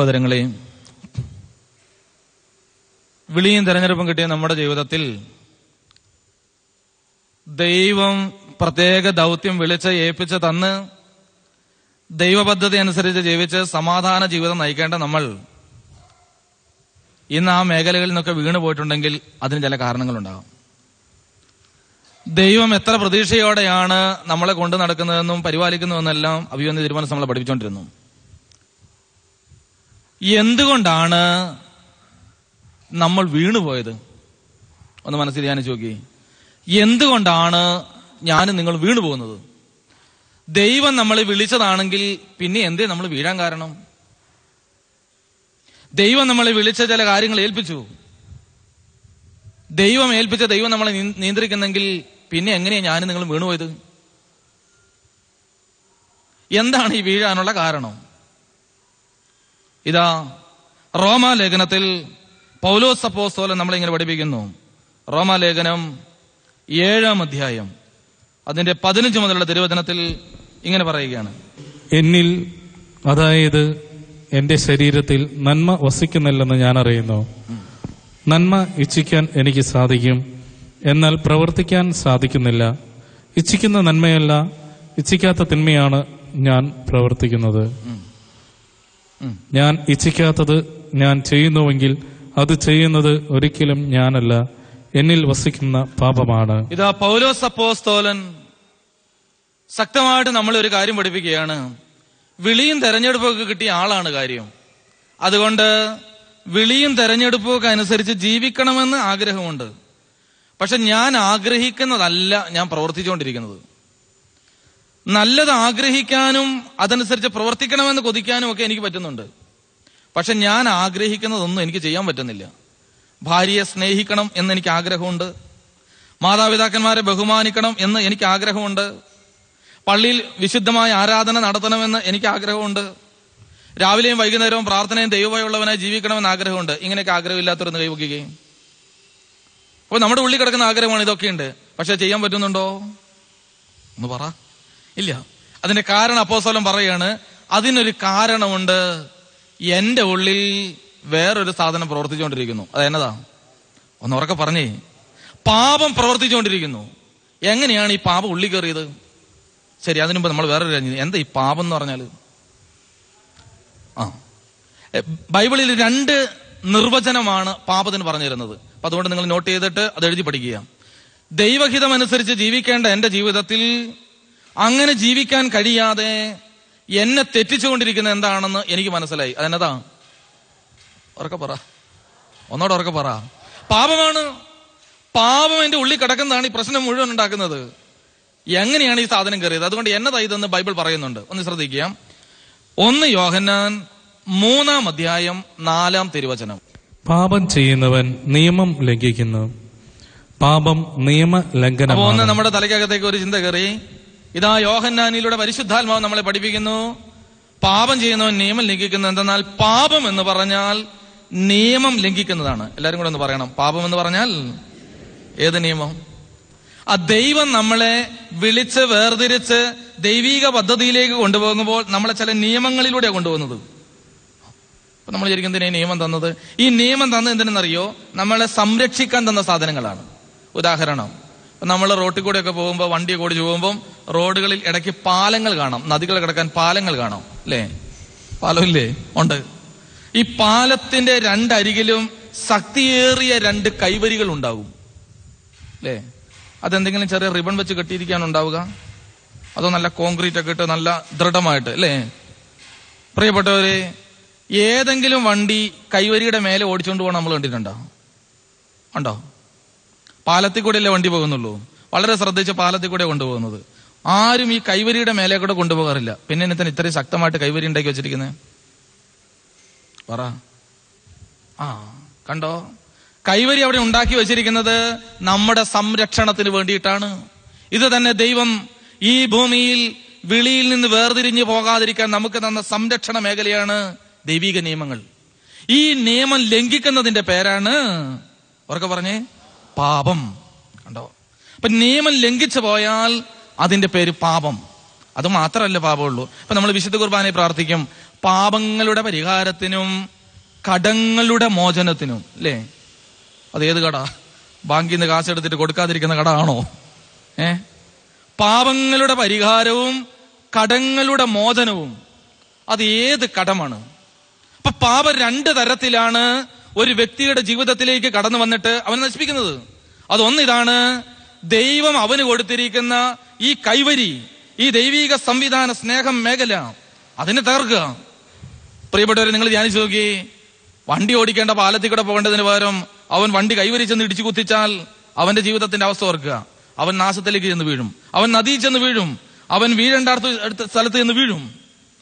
സഹോദരങ്ങളെ വിളിയും തെരഞ്ഞെടുപ്പും കിട്ടിയ നമ്മുടെ ജീവിതത്തിൽ ദൈവം പ്രത്യേക ദൗത്യം വിളിച്ച് ഏൽപ്പിച്ച് തന്ന് ദൈവപദ്ധതി അനുസരിച്ച് ജീവിച്ച് സമാധാന ജീവിതം നയിക്കേണ്ട നമ്മൾ ഇന്ന് ആ മേഖലകളിൽ നിന്നൊക്കെ വീണു പോയിട്ടുണ്ടെങ്കിൽ അതിന് ചില കാരണങ്ങളുണ്ടാകും. ദൈവം എത്ര പ്രതീക്ഷയോടെയാണ് നമ്മളെ കൊണ്ടു നടക്കുന്നതെന്നും പരിപാലിക്കുന്നതെന്നെല്ലാം അഭിവന്യ തീരുമാനം നമ്മളെ പഠിപ്പിച്ചുകൊണ്ടിരുന്നു. എന്തുകൊണ്ടാണ് നമ്മൾ വീണുപോയത്? ഒന്ന് മനസ്സിൽ ഞാൻ നോക്കി. എന്തുകൊണ്ടാണ് ഞാൻ നിങ്ങൾ വീണു പോകുന്നത് ദൈവം നമ്മളെ വിളിച്ചതാണെങ്കിൽ പിന്നെ എന്തേ നമ്മൾ വീഴാൻ കാരണം? ദൈവം നമ്മളെ വിളിച്ച ചില കാര്യങ്ങൾ ഏൽപ്പിച്ചു. ദൈവം ഏൽപ്പിച്ച ദൈവം നമ്മളെ നിയന്ത്രിക്കുന്നെങ്കിൽ പിന്നെ എങ്ങനെയാ ഞാനും നിങ്ങൾ വീണുപോയത്? എന്താണ് ഈ വീഴാനുള്ള കാരണം? ഇതാ റോമാലേഖനത്തിൽ പൗലോസ് അപ്പോസ്തോലൻ നമ്മളെ ഇങ്ങനെ പഠിപ്പിക്കുന്നു. റോമാലേഖനം ഏഴാം അധ്യായം. അതിന്റെ പതിനഞ്ച് മുതലുള്ള തിരുവചനത്തിൽ ഇങ്ങനെ പറയുകയാണ്. എന്നിൽ അതായത് എന്റെ ശരീരത്തിൽ നന്മ വസിക്കുന്നില്ലെന്ന് ഞാൻ അറിയുന്നു. നന്മ ഇച്ഛിക്കാൻ എനിക്ക് സാധിക്കും. എന്നാൽ പ്രവർത്തിക്കാൻ സാധിക്കുന്നില്ല. ഇച്ഛിക്കുന്ന നന്മയല്ല ഇച്ഛിക്കാത്ത തിന്മയാണ് ഞാൻ പ്രവർത്തിക്കുന്നത്. ഞാൻ ഇച്ഛിക്കാത്തത് ഞാൻ ചെയ്യുന്നുവെങ്കിൽ അത് ചെയ്യുന്നത് ഒരിക്കലും ഞാനല്ല. എന്നിൽ വസിക്കുന്ന പാപമാണ്. ഇതാ പൗലോസ് അപ്പോസ്തോലൻ ശക്തമായിട്ട് നമ്മൾ ഒരു കാര്യം പഠിപ്പിക്കുകയാണ്. വിളിയും തെരഞ്ഞെടുപ്പൊക്കെ കിട്ടിയ ആളാണ് കാര്യം. അതുകൊണ്ട് വിളിയും തെരഞ്ഞെടുപ്പും ഒക്കെ അനുസരിച്ച് ജീവിക്കണമെന്ന് ആഗ്രഹമുണ്ട്. പക്ഷെ ഞാൻ ആഗ്രഹിക്കുന്നതല്ല ഞാൻ പ്രവർത്തിച്ചുകൊണ്ടിരിക്കുന്നത്. നല്ലത് ആഗ്രഹിക്കാനും അതനുസരിച്ച് പ്രവർത്തിക്കണമെന്ന് കൊതിക്കാനും ഒക്കെ എനിക്ക് പറ്റുന്നുണ്ട്. പക്ഷെ ഞാൻ ആഗ്രഹിക്കുന്നതൊന്നും എനിക്ക് ചെയ്യാൻ പറ്റുന്നില്ല. ഭാര്യയെ സ്നേഹിക്കണം എന്ന് എനിക്ക് ആഗ്രഹമുണ്ട്. മാതാപിതാക്കന്മാരെ ബഹുമാനിക്കണം എന്ന് എനിക്ക് ആഗ്രഹമുണ്ട്. പള്ളിയിൽ വിശുദ്ധമായ ആരാധന നടത്തണമെന്ന് എനിക്ക് ആഗ്രഹമുണ്ട്. രാവിലെയും വൈകുന്നേരവും പ്രാർത്ഥനയും ദൈവമായുള്ളവനായി ജീവിക്കണമെന്ന് ആഗ്രഹമുണ്ട്. ഇങ്ങനെയൊക്കെ ആഗ്രഹമില്ലാത്തവരൊന്ന് കൈവക്കുകയും അപ്പൊ നമ്മുടെ ഉള്ളിൽ കിടക്കുന്ന ആഗ്രഹമാണ് ഇതൊക്കെയുണ്ട്. പക്ഷെ ചെയ്യാൻ പറ്റുന്നുണ്ടോ? ഒന്ന് പറ. ഇല്ല. അതിന്റെ കാരണം അപ്പോസ്തലൻ പറയാണ് അതിനൊരു കാരണമുണ്ട്. എന്റെ ഉള്ളിൽ വേറൊരു സാധനം പ്രവർത്തിച്ചുകൊണ്ടിരിക്കുന്നു. അത് എന്നതാ? ഒന്ന് ഉറക്കെ പറഞ്ഞേ. പാപം പ്രവർത്തിച്ചുകൊണ്ടിരിക്കുന്നു. എങ്ങനെയാണ് ഈ പാപം ഉള്ളി കയറിയത്? ശരി അതിനു മുമ്പ് നമ്മൾ വേറൊരു. എന്താ ഈ പാപം എന്ന് പറഞ്ഞാൽ ആ. ബൈബിളിൽ രണ്ട് നിർവചനമാണ് പാപത്തിന് പറഞ്ഞു തരുന്നത് അപ്പൊ അതുകൊണ്ട് നിങ്ങൾ നോട്ട് ചെയ്തിട്ട് അത് എഴുതി പഠിക്കുക. ദൈവഹിതം അനുസരിച്ച് ജീവിക്കേണ്ട എന്റെ ജീവിതത്തിൽ അങ്ങനെ ജീവിക്കാൻ കഴിയാതെ എന്നെ തെറ്റിച്ചുകൊണ്ടിരിക്കുന്ന എന്താണെന്ന് എനിക്ക് മനസ്സിലായി. അതെന്നതാ? ഉറക്കെ പറ. ഒന്നോട് ഉറക്കെ പറ. പാപമാണ്. പാപം എന്റെ ഉള്ളിൽ കിടക്കുന്നതാണ് ഈ പ്രശ്നം മുഴുവൻ ഉണ്ടാക്കുന്നത്. എങ്ങനെയാണ് ഈ സാധനം കയറിയത്? അതുകൊണ്ട് എന്നതാ ഇതെന്ന് ബൈബിൾ പറയുന്നുണ്ട്. ഒന്ന് ശ്രദ്ധിക്കുക ഒന്ന് യോഹന്നാൻ മൂന്നാം അധ്യായം നാലാം തിരുവചനം. പാപം ചെയ്യുന്നവൻ നിയമം ലംഘിക്കുന്നു. പാപം നിയമ ലംഘനം ഒന്ന് നമ്മുടെ തലയ്ക്കകത്തേക്ക് ഒരു ചിന്ത കയറി. ഇതാ യോഹന്നാനിലൂടെ പരിശുദ്ധാത്മാവ് നമ്മളെ പഠിപ്പിക്കുന്നു. പാപം ചെയ്യുന്നവൻ നിയമം ലംഘിക്കുന്നു. എന്തെന്നാൽ പാപം എന്ന് പറഞ്ഞാൽ നിയമം ലംഘിക്കുന്നതാണ്. എല്ലാരും കൂടെ ഒന്ന് പറയണം. പാപം എന്ന് പറഞ്ഞാൽ ഏത് നിയമം? ആ ദൈവം നമ്മളെ വിളിച്ച് വേർതിരിച്ച് ദൈവീക പദ്ധതിയിലേക്ക് കൊണ്ടുപോകുമ്പോൾ നമ്മളെ ചില നിയമങ്ങളിലൂടെയാണ് കൊണ്ടുപോകുന്നത്. അപ്പൊ നമ്മൾ ശരിക്കും എന്തിനാ നിയമം തന്നത്? ഈ നിയമം തന്നത് എന്തിനെന്നറിയോ? നമ്മളെ സംരക്ഷിക്കാൻ തന്ന സാധനങ്ങളാണ്. ഉദാഹരണം നമ്മൾ റോട്ടിൽ കൂടെയൊക്കെ പോകുമ്പോൾ വണ്ടി കൂടി പോകുമ്പോൾ റോഡുകളിൽ ഇടയ്ക്ക് പാലങ്ങൾ കാണാം. നദികൾ കിടക്കാൻ പാലങ്ങൾ കാണാം. അല്ലേ പാലം ഇല്ലേ? ഉണ്ട്. ഈ പാലത്തിന്റെ രണ്ടരികിലും ശക്തിയേറിയ രണ്ട് കൈവരികൾ ഉണ്ടാകും അല്ലേ അതെന്തെങ്കിലും ചെറിയ റിബൺ വെച്ച് കെട്ടിയിരിക്കാനുണ്ടാവുക? അതോ നല്ല കോൺക്രീറ്റ് ഒക്കെ ഇട്ട് നല്ല ദൃഢമായിട്ട് അല്ലേ പ്രിയപ്പെട്ടവരെ ഏതെങ്കിലും വണ്ടി കൈവരിയുടെ മേലെ ഓടിച്ചുകൊണ്ട് പോകണം നമ്മൾ കണ്ടിട്ടുണ്ടോ? ഉണ്ടോ? പാലത്തിൽ കൂടെ അല്ലേ വണ്ടി പോകുന്നുള്ളൂ. വളരെ ശ്രദ്ധിച്ച് പാലത്തിൽ കൂടെ കൊണ്ടുപോകുന്നത്. ആരും ഈ കൈവരിയുടെ മേലെ കൂടെ കൊണ്ടുപോകാറില്ല. പിന്നെ എന്നിട്ട് ഇത്രയും ശക്തമായിട്ട് കൈവരി ഉണ്ടാക്കി വെച്ചിരിക്കുന്നത് പറ. ആ കണ്ടോ? കൈവരി അവിടെ ഉണ്ടാക്കി വെച്ചിരിക്കുന്നത് നമ്മുടെ സംരക്ഷണത്തിന് വേണ്ടിയിട്ടാണ്. ഇത് തന്നെ ദൈവം ഈ ഭൂമിയിൽ വിളിയിൽ നിന്ന് വേർതിരിഞ്ഞു പോകാതിരിക്കാൻ നമുക്ക് തന്ന സംരക്ഷണ മേഖലയാണ് ദൈവിക നിയമങ്ങൾ. ഈ നിയമം ലംഘിക്കുന്നതിന്റെ പേരാണ് ഉറക്കെ പറഞ്ഞേ പാപം. കണ്ടോ? അപ്പൊ നിയമം ലംഘിച്ചു പോയാൽ അതിന്റെ പേര് പാപം. അത് മാത്രമല്ല പാപമുള്ളൂ. ഇപ്പൊ നമ്മൾ വിശുദ്ധ കുർബാനയെ പ്രാർത്ഥിക്കും പാപങ്ങളുടെ പരിഹാരത്തിനും കടങ്ങളുടെ മോചനത്തിനും അല്ലേ? അത് ഏത് കട? ബാങ്കിൽ നിന്ന് കാശ് എടുത്തിട്ട് കൊടുക്കാതിരിക്കുന്ന കട ആണോ ഏ? പാപങ്ങളുടെ പരിഹാരവും കടങ്ങളുടെ മോചനവും അത് ഏത് കടമാണ്? അപ്പൊ പാപം രണ്ട് തരത്തിലാണ് ഒരു വ്യക്തിയുടെ ജീവിതത്തിലേക്ക് കടന്നു വന്നിട്ട് അവൻ നശിപ്പിക്കുന്നത്. അതൊന്നിതാണ് ദൈവം അവന് കൊടുത്തിരിക്കുന്ന ഈ കൈവരി ഈ ദൈവിക സംവിധാന സ്നേഹം മേഖല. അതിനെ തകർക്കുക. പ്രിയപ്പെട്ടവരെ നിങ്ങൾ ധ്യാനിച്ചു നോക്കി വണ്ടി ഓടിക്കേണ്ട പാലത്തിൽ കൂടെ പോകേണ്ടതിന് പകരം അവൻ വണ്ടി കൈവരിച്ചെന്ന് ഇടിച്ചു കുത്തിച്ചാൽ അവന്റെ ജീവിതത്തിന്റെ അവസ്ഥ ഓർക്കുക. അവൻ നാശത്തിലേക്ക് ചെന്ന് വീഴും. അവൻ നദിയിൽ ചെന്ന് വീഴും. അവൻ വീഴേണ്ട അടുത്ത സ്ഥലത്ത് ചെന്ന് വീഴും.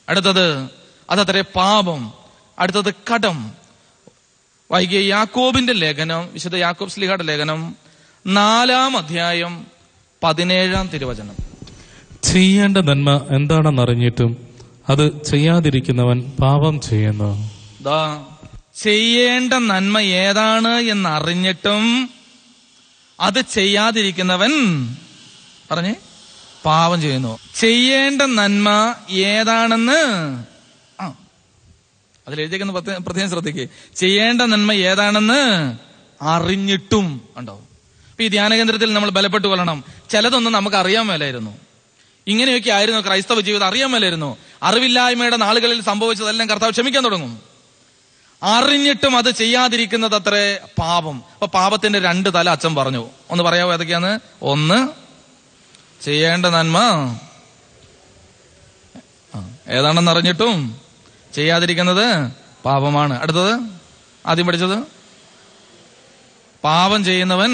അടുത്തത് അതത്രേ പാപം. അടുത്തത് കടം. വൈകിയ യാക്കോബിന്റെ ലേഖനം വിശുദ്ധ യാക്കോബ് സ്ലിഹയുടെ ലേഖനം നാലാം അധ്യായം പതിനേഴാം തിരുവചനം. ചെയ്യേണ്ട നന്മ എന്താണെന്ന് അറിഞ്ഞിട്ടും അത് ചെയ്യാതിരിക്കുന്നവൻ പാപം ചെയ്യുന്നു. ചെയ്യേണ്ട നന്മ ഏതാണ് എന്ന് അറിഞ്ഞിട്ടും അത് ചെയ്യാതിരിക്കുന്നവൻ പറഞ്ഞേ പാപം ചെയ്യുന്നു. ചെയ്യേണ്ട നന്മ ഏതാണെന്ന് അതിൽ എഴുതിയേക്കുന്ന പ്രത്യേകം ശ്രദ്ധിക്കുക ചെയ്യേണ്ട നന്മ ഏതാണെന്ന് അറിഞ്ഞിട്ടും ഉണ്ടോ ഇപ്പൊ ഈ ധ്യാന കേന്ദ്രത്തിൽ നമ്മൾ ബലപ്പെട്ട് കൊള്ളണം ചിലതൊന്നും നമുക്ക് അറിയാൻ മേലായിരുന്നു. ഇങ്ങനെയൊക്കെ ആയിരുന്നു ക്രൈസ്തവ ജീവിതം. അറിയാൻ മേലായിരുന്നു. അറിവില്ലായ്മയുടെ നാളുകളിൽ സംഭവിച്ചതെല്ലാം കർത്താവ് ക്ഷമിക്കാൻ തുടങ്ങും. അറിഞ്ഞിട്ടും അത് ചെയ്യാതിരിക്കുന്നത് അത്രേ പാപം. അപ്പൊ പാപത്തിന്റെ രണ്ട് തല അച്ഛൻ പറഞ്ഞു. ഒന്ന് പറയാവോ ഏതൊക്കെയാണ്? ഒന്ന് ചെയ്യേണ്ട നന്മ. ഏതാണെന്ന് അറിഞ്ഞിട്ടും ചെയ്യാതിരിക്കുന്നത് പാപമാണ്. അടുത്തത്? ആദ്യം പഠിച്ചത്? പാപം ചെയ്യുന്നവൻ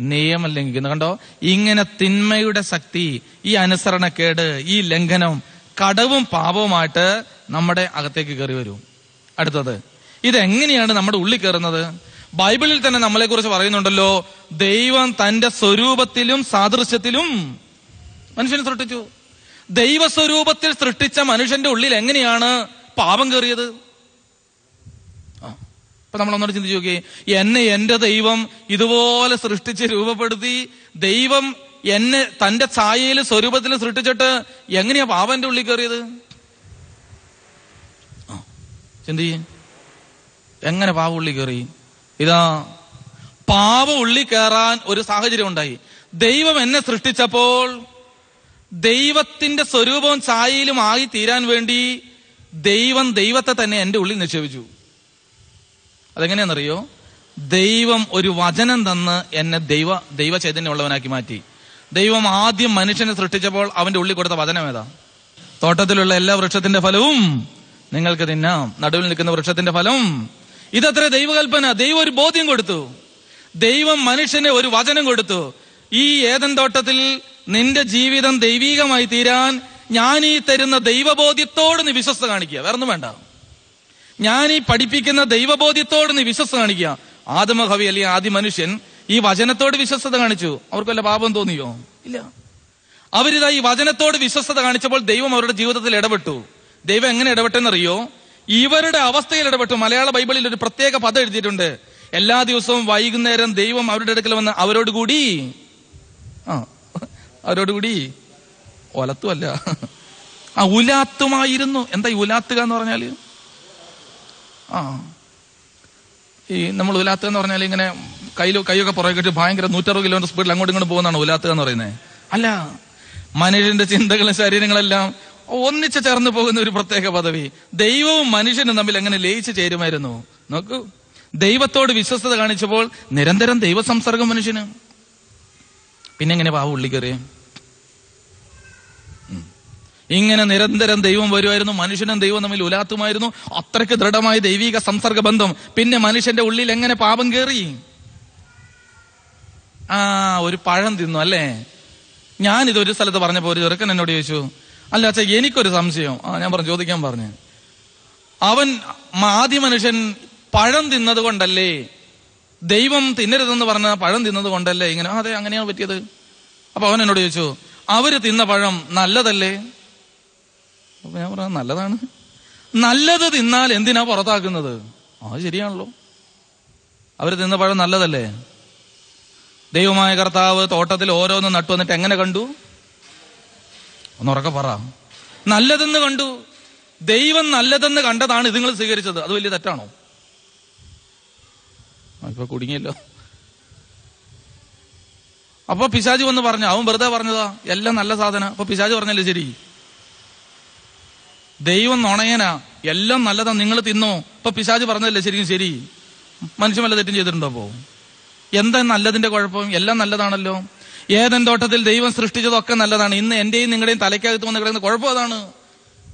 നിയമം ലംഘിക്കുന്നു കണ്ടോ? ഇങ്ങനെ തിന്മയുടെ ശക്തി ഈ അനുസരണക്കേട് ഈ ലംഘനം കടവും പാപവുമായിട്ട് നമ്മുടെ അകത്തേക്ക് കയറി വരും അടുത്തത് ഇതെങ്ങനെയാണ് നമ്മുടെ ഉള്ളിൽ കയറുന്നത്? ബൈബിളിൽ തന്നെ നമ്മളെ കുറിച്ച് പറയുന്നുണ്ടല്ലോ ദൈവം തന്റെ സ്വരൂപത്തിലും സാദൃശ്യത്തിലും മനുഷ്യനെ സൃഷ്ടിച്ചു. ദൈവസ്വരൂപത്തിൽ സൃഷ്ടിച്ച മനുഷ്യന്റെ ഉള്ളിൽ എങ്ങനെയാണ് പാപം കയറിയത്? അപ്പൊ നമ്മൾ ഒന്നോട് ചിന്തിച്ചു നോക്കി എന്നെ എന്റെ ദൈവം ഇതുപോലെ സൃഷ്ടിച്ച് രൂപപ്പെടുത്തി ദൈവം എന്നെ തന്റെ ഛായയിൽ സ്വരൂപത്തിൽ സൃഷ്ടിച്ചിട്ട് എങ്ങനെയാ പാപന്റെ ഉള്ളിൽ കയറിയത്. ചിന്തി. എങ്ങനെ പാവ ഉള്ളി കയറി? ഇതാ പാപം ഉള്ളി കയറാൻ ഒരു സാഹചര്യം ഉണ്ടായി. ദൈവം എന്നെ സൃഷ്ടിച്ചപ്പോൾ ദൈവത്തിന്റെ സ്വരൂപവും ഛായയിലും ആയി തീരാൻ വേണ്ടി ദൈവം ദൈവത്തെ തന്നെ എന്റെ ഉള്ളിൽ നിക്ഷേപിച്ചു. അതെങ്ങനെയാണെന്നറിയോ? ദൈവം ഒരു വചനം തന്ന് എന്നെ ദൈവ ദൈവ ചൈതന്യമുള്ളവനാക്കി മാറ്റി. ദൈവം ആദ്യം മനുഷ്യനെ സൃഷ്ടിച്ചപ്പോൾ അവന്റെ ഉള്ളിൽ കൊടുത്ത വചനം ഏതാ? തോട്ടത്തിലുള്ള എല്ലാ വൃക്ഷത്തിന്റെ ഫലവും നിങ്ങൾക്ക് തിന്നാം. നടുവിൽ നിൽക്കുന്ന വൃക്ഷത്തിന്റെ ഫലം. ഇതത്ര ദൈവകൽപ്പന. ദൈവം ഒരു ബോധ്യം കൊടുത്തു. ദൈവം മനുഷ്യനെ ഒരു വചനം കൊടുത്തു. ഈ ഏതൻ തോട്ടത്തിൽ നിന്റെ ജീവിതം ദൈവീകമായി തീരാൻ ഞാൻ ഈ തരുന്ന ദൈവബോധ്യത്തോട് നീ വിശ്വസ്ത കാണിക്കുക. വേറൊന്നും വേണ്ട. ഞാൻ ഈ പഠിപ്പിക്കുന്ന ദൈവബോധ്യത്തോട് നീ വിശ്വസ്ത കാണിക്കുക. ആദിമഹവി അല്ലെങ്കിൽ ആദ്യ മനുഷ്യൻ ഈ വചനത്തോട് വിശ്വസ്തത കാണിച്ചു. അവർക്ക് വല്ല പാപം തോന്നിയോ? ഇല്ല. അവരിതാ ഈ വചനത്തോട് വിശ്വസ്തത കാണിച്ചപ്പോൾ ദൈവം അവരുടെ ജീവിതത്തിൽ ഇടപെട്ടു. ദൈവം എങ്ങനെ ഇടപെട്ടെന്നറിയോ? ഇവരുടെ അവസ്ഥയിൽ ഇടപെട്ടു. മലയാള ബൈബിളിൽ ഒരു പ്രത്യേക പദം എഴുതിയിട്ടുണ്ട്. എല്ലാ ദിവസവും വൈകുന്നേരം ദൈവം അവരുടെ അടുക്കൽ വന്ന് അവരോട് കൂടി. ആ അവരോട് കൂടി. ഒലത്തുമല്ല ആ ഉലാത്തുമായിരുന്നു. എന്താ ഈ ഉലാത്തുക എന്ന് പറഞ്ഞാൽ ആ. ഈ നമ്മൾ ഉലാത്തുക എന്ന് പറഞ്ഞാൽ ഇങ്ങനെ കയ്യിൽ കൈയൊക്കെ പുറകെട്ട് കെട്ടി ഭയങ്കര നൂറ്ററുപത് കിലോമീറ്റർ സ്പീഡിൽ അങ്ങോട്ടും ഇങ്ങോട്ട് പോകുന്നതാണ് ഉലാത്തുക എന്ന് പറയുന്നത്. അല്ല മനുഷ്യന്റെ ചിന്തകളും ശരീരങ്ങളെല്ലാം ഒന്നിച്ച് ചേർന്ന് പോകുന്ന ഒരു പ്രത്യേക പദവി. ദൈവവും മനുഷ്യനും തമ്മിൽ എങ്ങനെ ലയിച്ചു ചേരുമായിരുന്നു? നോക്കൂ. ദൈവത്തോട് വിശ്വസ്തത കാണിച്ചപ്പോൾ നിരന്തരം ദൈവസംസർഗം മനുഷ്യന്. പിന്നെങ്ങനെ പാവ ഉള്ളി കയറിയ? ഇങ്ങനെ നിരന്തരം ദൈവം വരുമായിരുന്നു മനുഷ്യനും ദൈവം തമ്മിൽ ഉലാത്തുമായിരുന്നു. അത്രയ്ക്ക് ദൃഢമായ ദൈവിക സംസർഗ ബന്ധം പിന്നെ മനുഷ്യന്റെ ഉള്ളിൽ എങ്ങനെ പാപം കയറി ആ ഒരു പഴം തിന്നു അല്ലേ? ഞാൻ ഇതൊരു സ്ഥലത്ത് പറഞ്ഞപ്പോ ഒരു ചെറുക്കൻ എന്നോട് ചോദിച്ചു അല്ല അച്ഛാ എനിക്കൊരു സംശയം. ആ ഞാൻ പറഞ്ഞു ചോദിക്കാൻ പറഞ്ഞു. അവൻ ആദ്യ മനുഷ്യൻ പഴം തിന്നത് കൊണ്ടല്ലേ? ദൈവം തിന്നരുതെന്ന് പറഞ്ഞ പഴം തിന്നത് കൊണ്ടല്ലേ? ഇങ്ങനെ അതെ അങ്ങനെയാണ് പറ്റിയത്. അപ്പൊ അവൻ എന്നോട് ചോദിച്ചു അവർ തിന്ന പഴം നല്ലതല്ലേ? അപ്പൊ ഞാൻ പറയാം നല്ലതാണ്. നല്ലത് തിന്നാൽ എന്തിനാ പുറത്താക്കുന്നത്? അത് ശരിയാണല്ലോ. അവർ തിന്ന പഴം നല്ലതല്ലേ? ദൈവമായ കർത്താവ് തോട്ടത്തിൽ ഓരോന്നും നട്ടു വന്നിട്ട് എങ്ങനെ കണ്ടു? ഒന്നുറക്കെ പറ. നല്ലതെന്ന് കണ്ടു. ദൈവം നല്ലതെന്ന് കണ്ടതാണ് ഇതുങ്ങൾ സ്വീകരിച്ചത്. അത് വലിയ തെറ്റാണോ? ഇപ്പൊ കുടുങ്ങിയല്ലോ. അപ്പൊ പിശാജ് വന്ന് പറഞ്ഞു അവൻ വെറുതെ പറഞ്ഞതാ എല്ലാം നല്ല സാധന. അപ്പൊ പിശാജ് പറഞ്ഞല്ലേ ശരി? ദൈവം നുണയനാ. എല്ലാം നല്ലതാ. നിങ്ങൾ തിന്നോ. ഇപ്പൊ പിശാജ് പറഞ്ഞതല്ലേ ശരിക്കും ശരി? മനുഷ്യൻ വല്ല തെറ്റും ചെയ്തിട്ടുണ്ടോ അപ്പോ? എന്താ നല്ലതിന്റെ കുഴപ്പം? എല്ലാം നല്ലതാണല്ലോ. ഏതൻ തോട്ടത്തിൽ ദൈവം സൃഷ്ടിച്ചതൊക്കെ നല്ലതാണ്. ഇന്ന് എന്റെയും നിങ്ങളുടെയും തലയ്ക്കകത്ത് വന്ന് കിടക്കുന്ന കുഴപ്പം അതാണ്.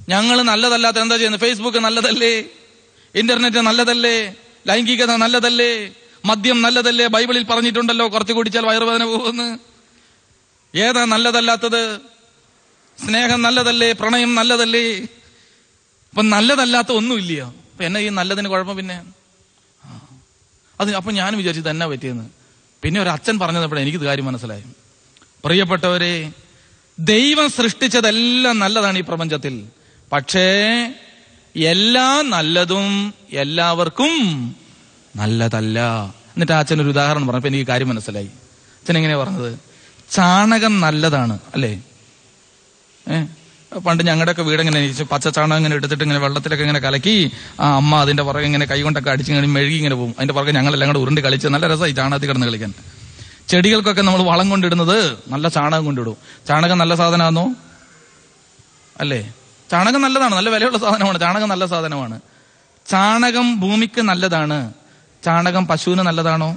ഞങ്ങൾ നല്ലതല്ലാത്ത എന്താ ചെയ്യുന്നത്? ഫേസ്ബുക്ക് നല്ലതല്ലേ? ഇന്റർനെറ്റ് നല്ലതല്ലേ? ലൈംഗികത നല്ലതല്ലേ? മദ്യം നല്ലതല്ലേ? ബൈബിളിൽ പറഞ്ഞിട്ടുണ്ടല്ലോ കുറച്ച് കുടിച്ചാൽ വയറുവേദന പോകുമെന്ന് ഏതാ നല്ലതല്ലാത്തത്? സ്നേഹം നല്ലതല്ലേ? പ്രണയം നല്ലതല്ലേ? അപ്പൊ നല്ലതല്ലാത്ത ഒന്നുമില്ല അപ്പൊ എന്നെ ഈ നല്ലതിന് കുഴപ്പം പിന്നെ. അത് അപ്പൊ ഞാൻ വിചാരിച്ചു തന്നെ പറ്റിയെന്ന്. പിന്നെ ഒരു അച്ഛൻ പറഞ്ഞതപ്പോഴേ എനിക്കിത് കാര്യം മനസ്സിലായി. പ്രിയപ്പെട്ടവരെ ദൈവം സൃഷ്ടിച്ചതെല്ലാം നല്ലതാണ് ഈ പ്രപഞ്ചത്തിൽ. പക്ഷേ എല്ലാ നല്ലതും എല്ലാവർക്കും നല്ലതല്ല. എന്നിട്ട് അച്ഛൻ ഒരു ഉദാഹരണം പറഞ്ഞപ്പോ എനിക്ക് കാര്യം മനസ്സിലായി. അച്ഛൻ എങ്ങനെയാ പറഞ്ഞത്? ചാണകം നല്ലതാണ് അല്ലേ? ഏ? പണ്ട് ഞങ്ങളുടെയൊക്കെ വീട് ഇങ്ങനെ പച്ച ചാണകം ഇങ്ങനെ എടുത്തിട്ട് ഇങ്ങനെ വെള്ളത്തിലൊക്കെ ഇങ്ങനെ കലക്കി ആ അമ്മ അതിന്റെ പുറകെ ഇങ്ങനെ കൈ കൊണ്ടൊക്കെ അടിച്ച് ഇങ്ങനെ മെഴുകി ഇങ്ങനെ പോകും അതിന്റെ പുറകെ ഞങ്ങളെല്ലാം കൂടെ ഉരുണ്ട് കളിച്ച് നല്ല രസമായി ചാണകത്തിൽ കിടന്ന് കളിക്കാൻ. ചെടികൾക്കൊക്കെ നമ്മൾ വളം കൊണ്ടിടുന്നത് നല്ല ചാണകം കൊണ്ടിടും. ചാണകം നല്ല സാധനമാണോ അല്ലേ? ചാണകം നല്ലതാണ്. നല്ല വിലയുള്ള സാധനമാണ്. ചാണകം നല്ല സാധനമാണ്. ചാണകം ഭൂമിക്ക് നല്ലതാണ്. ചാണകം പശുവിന് നല്ലതാണോ?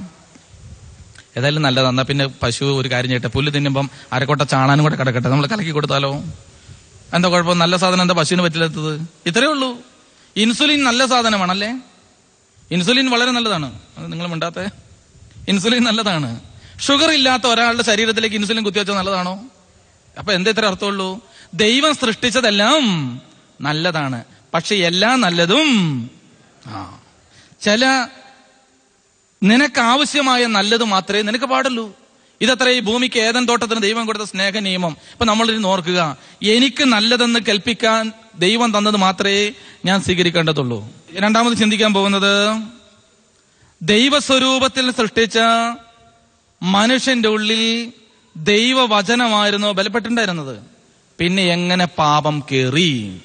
ഏതായാലും നല്ലതാണ്. പിന്നെ പശു ഒരു കാര്യം ചെയ്യട്ടെ. പുല്ല് തിന്നുമ്പം അരക്കോട്ട ചാണാനും കൂടെ കിടക്കട്ടെ. നമ്മൾ കലക്കി കൊടുത്താലോ? എന്താ കുഴപ്പം? നല്ല സാധനം എന്താ പശുവിന് പറ്റില്ലാത്തത്? ഇത്രയേ ഉള്ളൂ. ഇൻസുലിൻ നല്ല സാധനമാണല്ലേ? ഇൻസുലിൻ വളരെ നല്ലതാണ്. അത് നിങ്ങൾ മിണ്ടാത്ത? ഇൻസുലിൻ നല്ലതാണ്. ഷുഗർ ഇല്ലാത്ത ഒരാളുടെ ശരീരത്തിലേക്ക് ഇൻസുലിൻ കുത്തിവെച്ചാൽ നല്ലതാണോ? അപ്പൊ എന്താ ഇത്ര അർത്ഥമുള്ളൂ? ദൈവം സൃഷ്ടിച്ചതെല്ലാം നല്ലതാണ്. പക്ഷെ എല്ലാം നല്ലതും ആ. ചില നിനക്ക് ആവശ്യമായ നല്ലത് മാത്രമേ നിനക്ക് പാടുള്ളൂ. ഇതത്ര ഈ ഭൂമിക്ക് ഏതൻ തോട്ടത്തിന് ദൈവം കൊടുത്ത സ്നേഹ നിയമം. ഇപ്പൊ നമ്മളിരുന്ന് ഓർക്കുക എനിക്ക് നല്ലതെന്ന് കൽപ്പിക്കാൻ ദൈവം തന്നത് മാത്രമേ ഞാൻ സ്വീകരിക്കേണ്ടതുള്ളൂ. രണ്ടാമത് ചിന്തിക്കാൻ പോകുന്നത് ദൈവസ്വരൂപത്തിൽ സൃഷ്ടിച്ച മനുഷ്യന്റെ ഉള്ളിൽ ദൈവവചനമായിരുന്നു ബലപ്പെട്ടിണ്ടായിരുന്നത് പിന്നെ എങ്ങനെ പാപം കേറി?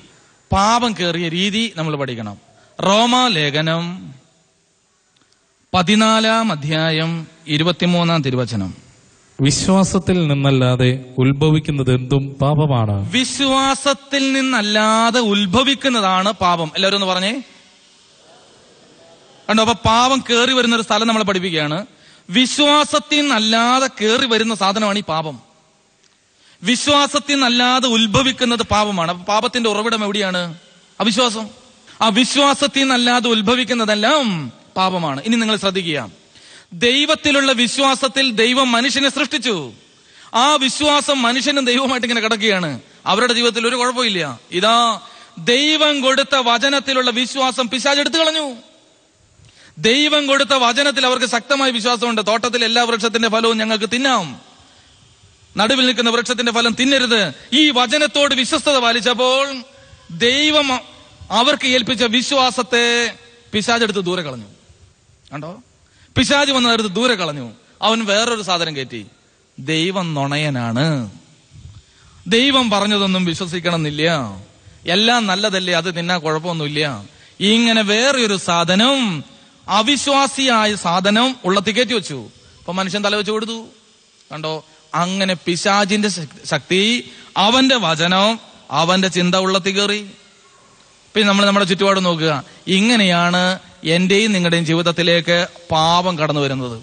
പാപം കേറിയ രീതി നമ്മൾ പഠിക്കണം. റോമാലേഖനം പതിനാലാം അധ്യായം ഇരുപത്തിമൂന്നാം തിരുവചനം. വിശ്വാസത്തിൽ നിന്നല്ലാതെ ഉത്ഭവിക്കുന്നത് എന്തും പാപമാണ്. വിശ്വാസത്തിൽ നിന്നല്ലാതെ ഉത്ഭവിക്കുന്നതാണ് പാപം. എല്ലാവരും ഒന്ന് പറഞ്ഞേ. കണ്ടോ അപ്പൊ പാപം കേറി വരുന്ന ഒരു സ്ഥലം നമ്മളെ പഠിപ്പിക്കുകയാണ്. വിശ്വാസത്തിൽ നിന്നല്ലാതെ കേറി വരുന്ന സാധനമാണ് ഈ പാപം. വിശ്വാസത്തിൽ നിന്നല്ലാതെ ഉത്ഭവിക്കുന്നത് പാപമാണ്. അപ്പൊ പാപത്തിന്റെ ഉറവിടം എവിടെയാണ്? അവിശ്വാസം. ആ വിശ്വാസത്തിൽ നിന്നല്ലാതെ ഉത്ഭവിക്കുന്നതെല്ലാം പാപമാണ്. ഇനി നിങ്ങൾ ശ്രദ്ധിക്കുക. ദൈവത്തിലുള്ള വിശ്വാസത്തിൽ ദൈവം മനുഷ്യനെ സൃഷ്ടിച്ചു. ആ വിശ്വാസം മനുഷ്യനും ദൈവമായിട്ട് ഇങ്ങനെ കിടക്കുകയാണ്. അവരുടെ ജീവിതത്തിൽ ഒരു കുഴപ്പമില്ല. ഇതാ ദൈവം കൊടുത്ത വചനത്തിലുള്ള വിശ്വാസം പിശാജ് എടുത്തു കളഞ്ഞു. ദൈവം കൊടുത്ത വചനത്തിൽ അവർക്ക് ശക്തമായ വിശ്വാസമുണ്ട്. തോട്ടത്തിൽ എല്ലാ വൃക്ഷത്തിന്റെ ഫലവും ഞങ്ങൾക്ക് തിന്നാം. നടുവിൽ നിൽക്കുന്ന വൃക്ഷത്തിന്റെ ഫലം തിന്നരുത്. ഈ വചനത്തോട് വിശ്വസ്തത പാലിച്ചപ്പോൾ ദൈവം അവർക്ക് ഏൽപ്പിച്ച വിശ്വാസത്തെ പിശാജ് എടുത്ത് ദൂരെ കളഞ്ഞു. കണ്ടോ? പിശാജ് വന്ന് എടുത്ത് ദൂരെ കളഞ്ഞു. അവൻ വേറൊരു സാധനം കയറ്റി. ദൈവം നുണയനാണ്. ദൈവം പറഞ്ഞതൊന്നും വിശ്വസിക്കണമെന്നില്ല. എല്ലാം നല്ലതല്ലേ അത് നിന്നാ കുഴപ്പമൊന്നുമില്ല. ഇങ്ങനെ വേറൊരു സാധനം അവിശ്വാസിയായ സാധനം ഉള്ളത്തി കയറ്റി വെച്ചു. അപ്പൊ മനുഷ്യൻ തല വെച്ച് കൊടുത്തു. കണ്ടോ? അങ്ങനെ പിശാജിന്റെ ശക്തി അവന്റെ വചനം അവന്റെ ചിന്ത ഉള്ളത്തി കയറി. പിന്നെ നമ്മൾ നമ്മുടെ ചുറ്റുപാട് നോക്കുക. ഇങ്ങനെയാണ് എന്റെയും നിങ്ങളുടെയും ജീവിതത്തിലേക്ക് പാപം കടന്നു വരുന്നത്.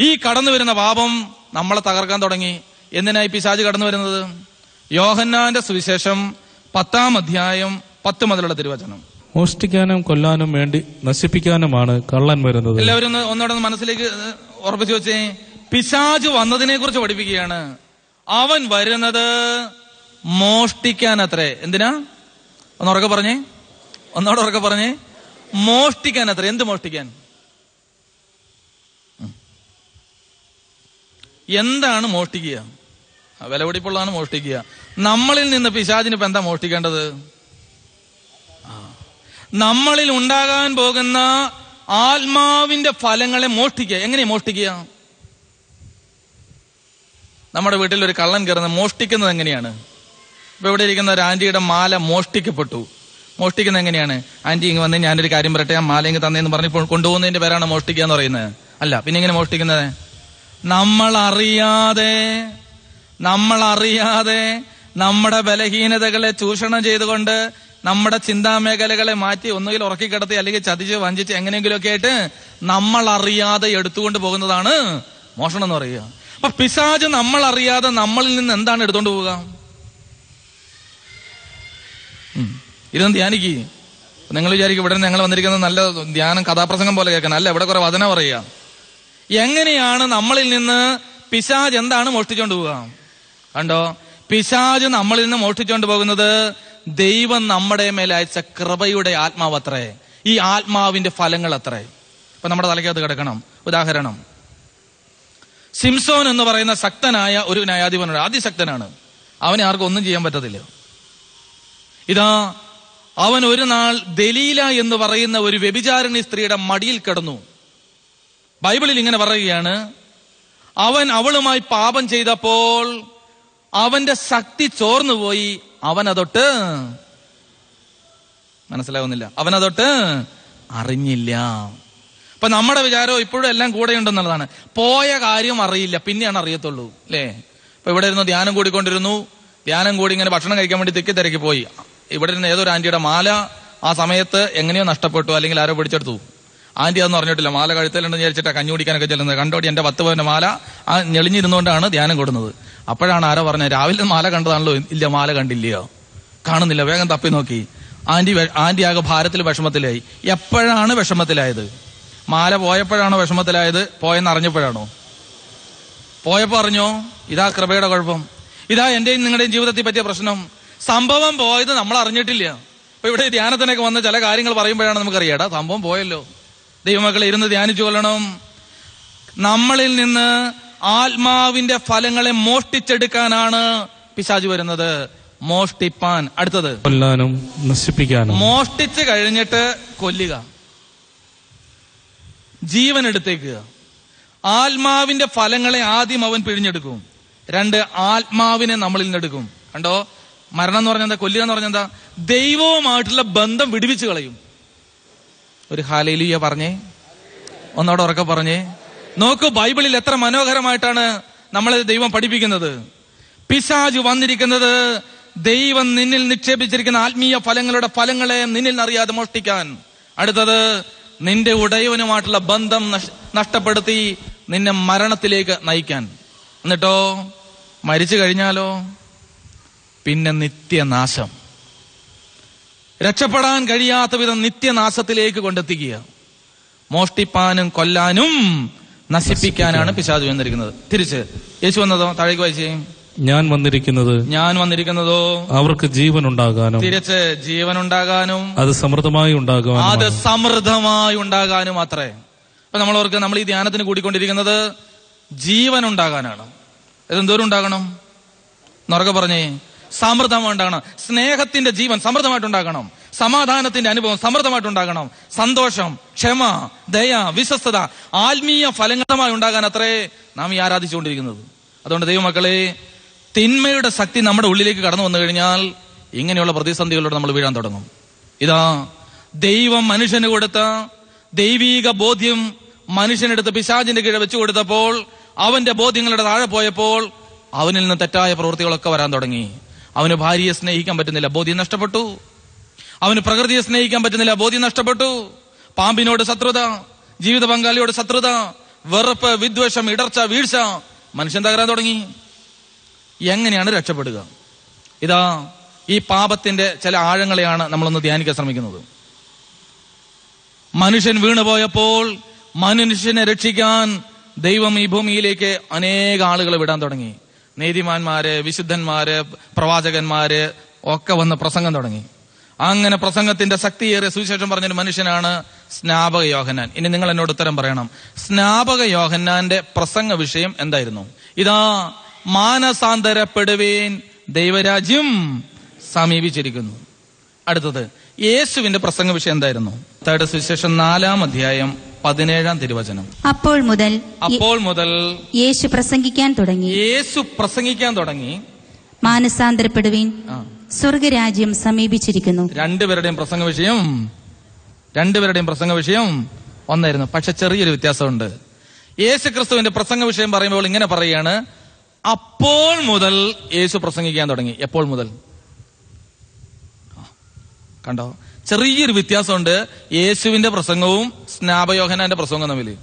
ഈ കടന്നു വരുന്ന പാപം നമ്മളെ തകർക്കാൻ തുടങ്ങി. എന്തിനായി പിശാജ് കടന്നു വരുന്നത്? യോഹന്നാന്റെ സുവിശേഷം പത്താം അധ്യായം പത്ത് മുതലുള്ള തിരുവചനം. മോഷ്ടിക്കാനും കൊല്ലാനും വേണ്ടി നശിപ്പിക്കാനുമാണ് കള്ളൻ വരുന്നത്. എല്ലാവരും ഒന്ന് ഒന്നോടെ മനസ്സിലേക്ക് ഉറപ്പിച്ചു വെച്ചേ. പിശാജ് വന്നതിനെ കുറിച്ച് പഠിപ്പിക്കുകയാണ്. അവൻ വരുന്നത് മോഷ്ടിക്കാൻ അത്രേ എന്തിനാ ഒന്നുറക്കെ പറഞ്ഞേ. ഒന്നോടെ ഉറക്കെ പറഞ്ഞേ. മോഷ്ടിക്കാൻ അത്ര എന്ത് മോഷ്ടിക്കാൻ? എന്താണ് മോഷ്ടിക്കുക? വിലപിടിപ്പുള്ളതാണ് മോഷ്ടിക്കുക. നമ്മളിൽ നിന്ന് പിശാചിന് ഇപ്പൊ എന്താ മോഷ്ടിക്കേണ്ടത്? നമ്മളിൽ ഉണ്ടാകാൻ പോകുന്ന ആത്മാവിന്റെ ഫലങ്ങളെ മോഷ്ടിക്കുക. എങ്ങനെ മോഷ്ടിക്കുക? നമ്മുടെ വീട്ടിൽ ഒരു കള്ളൻ കയറുന്ന മോഷ്ടിക്കുന്നത് എങ്ങനെയാണ്? ഇപ്പൊ ഇവിടെ ഇരിക്കുന്ന ഒരു ആന്റിയുടെ മാല മോഷ്ടിക്കപ്പെട്ടു. മോഷ്ടിക്കുന്നത് എങ്ങനെയാണ്? ആന്റി ഇങ്ങ് വന്ന് ഞാനൊരു കാര്യം പറയട്ടെ ആ മാല ഇങ്ങ് തന്നേന്ന് പറഞ്ഞ് കൊണ്ടുപോകുന്നതിന്റെ പേരാണ് മോഷ്ടിക്കുക എന്ന് പറയുന്നത്? അല്ല പിന്നെ ഇങ്ങനെ മോഷ്ടിക്കുന്നത്? നമ്മൾ അറിയാതെ നമ്മൾ അറിയാതെ നമ്മുടെ ബലഹീനതകളെ ചൂഷണം ചെയ്തുകൊണ്ട് നമ്മുടെ ചിന്താമേഖലകളെ മാറ്റി ഒന്നുകിൽ ഉറക്കിക്കിടത്തി അല്ലെങ്കിൽ ചതിച്ച് വഞ്ചിച്ച് എങ്ങനെയെങ്കിലുമൊക്കെ ആയിട്ട് നമ്മൾ അറിയാതെ എടുത്തുകൊണ്ട് പോകുന്നതാണ് മോഷണം എന്ന് പറയുക. അപ്പൊ പിശാജ് നമ്മൾ അറിയാതെ നമ്മളിൽ നിന്ന് എന്താണ് എടുത്തുകൊണ്ട് പോവുക? ഉം. ധ്യാനിക്കുക നിങ്ങൾ വിചാരിക്കും ഇവിടെ ഞങ്ങൾ വന്നിരിക്കുന്നത് നല്ല ധ്യാനം കഥാപ്രസംഗം പോലെ കേൾക്കണം അല്ല ഇവിടെ കുറെ വചന പറയുക. എങ്ങനെയാണ് നമ്മളിൽ നിന്ന് പിശാജ് എന്താണ് മോഷ്ടിച്ചോണ്ട് പോവുക? കണ്ടോ? പിശാജ് നമ്മളിൽ നിന്ന് മോഷ്ടിച്ചോണ്ട് പോകുന്നത് ദൈവം നമ്മുടെ മേൽ അയച്ച കൃപയുടെ ആത്മാവത്രേ ഈ ആത്മാവിന്റെ ഫലങ്ങൾ അത്രേ. ഇപ്പൊ നമ്മുടെ തലയ്ക്കകത്ത് കിടക്കണം. ഉദാഹരണം. സിംസോൻ എന്ന് പറയുന്ന ശക്തനായ ഒരു ന്യായാധിപനുണ്ട്. അതിശക്തനാണ്. അവനെ ആർക്കും ഒന്നും ചെയ്യാൻ പറ്റത്തില്ല. ഇതാ അവൻ ഒരു നാൾ ദലീല എന്ന് പറയുന്ന ഒരു വ്യഭിചാരിണി സ്ത്രീയുടെ മടിയിൽ കിടന്നു. ബൈബിളിൽ ഇങ്ങനെ പറയുകയാണ് അവൻ അവളുമായി പാപം ചെയ്തപ്പോൾ അവന്റെ ശക്തി ചോർന്നുപോയി അവൻ അതൊട്ട് മനസ്സിലാവുന്നില്ല. അവനതൊട്ട് അറിഞ്ഞില്ല. അപ്പൊ നമ്മുടെ വിചാരം ഇപ്പോഴും എല്ലാം കൂടെ ഉണ്ടെന്നുള്ളതാണ് പോയ കാര്യം അറിയില്ല. പിന്നെയാണ് അറിയത്തുള്ളൂ. അല്ലേ ഇപ്പൊ ഇവിടെ ഇരുന്ന് ധ്യാനം കൂടിക്കൊണ്ടിരുന്നു. ധ്യാനം കൂടി ഇങ്ങനെ ഭക്ഷണം കഴിക്കാൻ വേണ്ടി തിക്കി തിരക്കി പോയി. ഇവിടെ നിന്ന് ഏതൊരു ആന്റിയുടെ മാല ആ സമയത്ത് എങ്ങനെയോ നഷ്ടപ്പെട്ടു അല്ലെങ്കിൽ ആരോ പിടിച്ചെടുത്തു. ആന്റി അതൊന്നും അറിഞ്ഞിട്ടില്ല. മാല കഴുത്തലുണ്ടെന്ന് വിചാരിച്ചിട്ടാ കഞ്ഞി കുടിക്കാനൊക്കെ ചെല്ലുന്നത്. കണ്ടോടി എന്റെ പത്ത് പവന്റെ മാല ആ ഞെളിഞ്ഞിരുന്നുകൊണ്ടാണ് ധ്യാനം കൊടുക്കുന്നത്. അപ്പോഴാണ് ആരോ പറഞ്ഞത് രാവിലെ മാല കണ്ടതാണല്ലോ? ഇല്ല മാല കണ്ടില്ലയോ? കാണുന്നില്ല. വേഗം തപ്പി നോക്കി. ആന്റി ആന്റി ആകെ ഭാരത്തിൽ വിഷമത്തിലായി. എപ്പോഴാണ് വിഷമത്തിലായത്? മാല പോയപ്പോഴാണോ വിഷമത്തിലായത്? പോയെന്ന് അറിഞ്ഞപ്പോഴാണോ? പോയപ്പോ അറിഞ്ഞോ? ഇതാ കൃപയുടെ കുഴപ്പം. ഇതാ എന്റെയും നിങ്ങളുടെയും ജീവിതത്തിൽ പറ്റിയ പ്രശ്നം. സംഭവം പോയത് നമ്മൾ അറിഞ്ഞിട്ടില്ല അപ്പൊ ഇവിടെ ധ്യാനത്തിനൊക്കെ വന്ന ചില കാര്യങ്ങൾ പറയുമ്പോഴാണ് നമുക്കറിയാടാ സംഭവം പോയല്ലോ. ദൈവമക്കളെ ഇരുന്ന് ധ്യാനിച്ചു കൊള്ളണം നമ്മളിൽ നിന്ന് ആത്മാവിന്റെ ഫലങ്ങളെ മോഷ്ടിച്ചെടുക്കാനാണ് പിശാജ് വരുന്നത്. മോഷ്ടിപ്പാൻ. അടുത്തത്. കൊല്ലാനും നശിപ്പിക്കാനും. മോഷ്ടിച്ച് കഴിഞ്ഞിട്ട് കൊല്ലുക. ജീവൻ എടുത്തേക്കുക. ആത്മാവിന്റെ ഫലങ്ങളെ ആദ്യം അവൻ പിഴിഞ്ഞെടുക്കും. രണ്ട് ആത്മാവിനെ നമ്മളിൽ നിന്നെടുക്കും കണ്ടോ? മരണം എന്ന് പറഞ്ഞാൽ കൊല്ലുക എന്ന് പറഞ്ഞാൽ ദൈവവുമായിട്ടുള്ള ബന്ധം വിടുവിച്ച് കളയും. ഒരു ഹാലയിലിയ പറഞ്ഞേ. ഒന്നോടെ ഉറക്കെ പറഞ്ഞേ. നോക്ക് ബൈബിളിൽ എത്ര മനോഹരമായിട്ടാണ് നമ്മളെ ദൈവം പഠിപ്പിക്കുന്നത്. പിശാജ് വന്നിരിക്കുന്നത് ദൈവം നിന്നിൽ നിക്ഷേപിച്ചിരിക്കുന്ന ആത്മീയ ഫലങ്ങളുടെ ഫലങ്ങളെ നിന്നിൽ അറിയാതെ മോഷ്ടിക്കാൻ. അടുത്തത് നിന്റെ ഉടയവനുമായിട്ടുള്ള ബന്ധം നഷ്- നഷ്ടപ്പെടുത്തി നിന്നെ മരണത്തിലേക്ക് നയിക്കാൻ. എന്നിട്ടോ മരിച്ചു കഴിഞ്ഞാലോ? പിന്നെ നിത്യനാശം. രക്ഷപ്പെടാൻ കഴിയാത്ത വിധം നിത്യനാശത്തിലേക്ക് കൊണ്ടെത്തിക്കുക. മോഷ്ടിപ്പാനും കൊല്ലാനും നശിപ്പിക്കാനാണ് പിശാചു വന്നിരിക്കുന്നത്. തിരിച്ച് യേശു വന്നതോ? താഴേക്ക് വായിച്ചേ. ഞാൻ വന്നിരിക്കുന്നത് ഞാൻ വന്നിരിക്കുന്നതോ? അവർക്ക് ജീവൻ ഉണ്ടാകാനും തിരിച്ച് ജീവൻ ഉണ്ടാകാനും അത് സമൃദ്ധമായി ഉണ്ടാകാനും അത് സമൃദ്ധമായി ഉണ്ടാകാനും മാത്രമേ അപ്പൊ നമ്മൾ ഓർക്ക് നമ്മൾ ഈ ധ്യാനത്തിന് കൂടിക്കൊണ്ടിരിക്കുന്നത് ജീവൻ ഉണ്ടാകാനാണ് ഇതെന്തോരം ഉണ്ടാകണം നറക പറഞ്ഞേ സമൃദ്ധമായി ഉണ്ടാകണം സ്നേഹത്തിന്റെ ജീവൻ സമൃദ്ധമായിട്ടുണ്ടാകണം. സമാധാനത്തിന്റെ അനുഭവം സമൃദ്ധമായിട്ടുണ്ടാകണം. സന്തോഷം ക്ഷമ ദയ വിശ്വസ്തത ആത്മീയ ഫലങ്ങളമായി ഉണ്ടാകാൻ അത്രേ നാം ഈ ആരാധിച്ചുകൊണ്ടിരിക്കുന്നത്. അതുകൊണ്ട് ദൈവമക്കളെ തിന്മയുടെ ശക്തി നമ്മുടെ ഉള്ളിലേക്ക് കടന്നു വന്നു കഴിഞ്ഞാൽ ഇങ്ങനെയുള്ള പ്രതിസന്ധികളിലൂടെ നമ്മൾ വീഴാൻ തുടങ്ങും. ഇതാ ദൈവം മനുഷ്യന് കൊടുത്ത ദൈവീക ബോധ്യം മനുഷ്യനെടുത്ത് പിശാചിന്റെ കീഴെ വെച്ചു കൊടുത്തപ്പോൾ അവന്റെ ബോധ്യങ്ങളുടെ താഴെ പോയപ്പോൾ അവനിൽ നിന്ന് തെറ്റായ പ്രവൃത്തികളൊക്കെ വരാൻ തുടങ്ങി. അവന് ഭാര്യയെ സ്നേഹിക്കാൻ പറ്റുന്നില്ല ബോധ്യം നഷ്ടപ്പെട്ടു. അവന് പ്രകൃതിയെ സ്നേഹിക്കാൻ പറ്റുന്നില്ല ബോധ്യം നഷ്ടപ്പെട്ടു. പാമ്പിനോട് ശത്രുത ജീവിത പങ്കാളിയോട് ശത്രുത വെറുപ്പ് വിദ്വേഷം ഇടർച്ച വീഴ്ച. മനുഷ്യൻ തകരാൻ തുടങ്ങി. എങ്ങനെയാണ് രക്ഷപ്പെടുക? ഇതാ ഈ പാപത്തിന്റെ ചില ആഴങ്ങളെയാണ് നമ്മളൊന്ന് ധ്യാനിക്കാൻ ശ്രമിക്കുന്നത്. മനുഷ്യൻ വീണുപോയപ്പോൾ മനുഷ്യനെ രക്ഷിക്കാൻ ദൈവം ഈ ഭൂമിയിലേക്ക് അനേക ആളുകളെ വിടാൻ തുടങ്ങി. നീതിമാന്മാര് വിശുദ്ധന്മാര് പ്രവാചകന്മാര് ഒക്കെ വന്ന് പ്രസംഗം തുടങ്ങി. അങ്ങനെ പ്രസംഗത്തിന്റെ ശക്തിയേറിയ സുവിശേഷം പറഞ്ഞൊരു മനുഷ്യനാണ് സ്നാപക യോഹന്നാൻ. ഇനി നിങ്ങൾ എന്നോട് ഉത്തരം പറയണം. സ്നാപക യോഹന്നാന്റെ പ്രസംഗ വിഷയം എന്തായിരുന്നു? ഇതാ മാനസാന്തരപ്പെടുവേൻ ദൈവരാജ്യം സമീപിച്ചിരിക്കുന്നു. അടുത്തത് യേശുവിന്റെ പ്രസംഗ വിഷയം എന്തായിരുന്നു? തേർഡ് സുവിശേഷം നാലാം അധ്യായം പതിനേഴാം തിരുവചനം. അപ്പോൾ മുതൽ അപ്പോൾ മുതൽ യേശു പ്രസംഗിക്കാൻ തുടങ്ങി. യേശു പ്രസംഗിക്കാൻ തുടങ്ങി. മാനസാന്തരപ്പെടുവീൻ. സ്വർഗരാജ്യം സമീപിച്ചിരിക്കുന്നു. രണ്ടുപേരുടെയും പ്രസംഗ വിഷയം രണ്ടുപേരുടെയും പ്രസംഗ വിഷയം ഒന്നായിരുന്നു. പക്ഷെ ചെറിയൊരു വ്യത്യാസമുണ്ട്. യേശു ക്രിസ്തുവിന്റെ പ്രസംഗ വിഷയം പറയുമ്പോൾ ഇങ്ങനെ പറയുകയാണ് അപ്പോൾ മുതൽ യേശു പ്രസംഗിക്കാൻ തുടങ്ങി. എപ്പോൾ മുതൽ? കണ്ടോ? ചെറിയൊരു വ്യത്യാസമുണ്ട്. യേശുവിന്റെ പ്രസംഗവും സ്നാപയോഹനാന്റെ പ്രസംഗവും തമ്മിൽ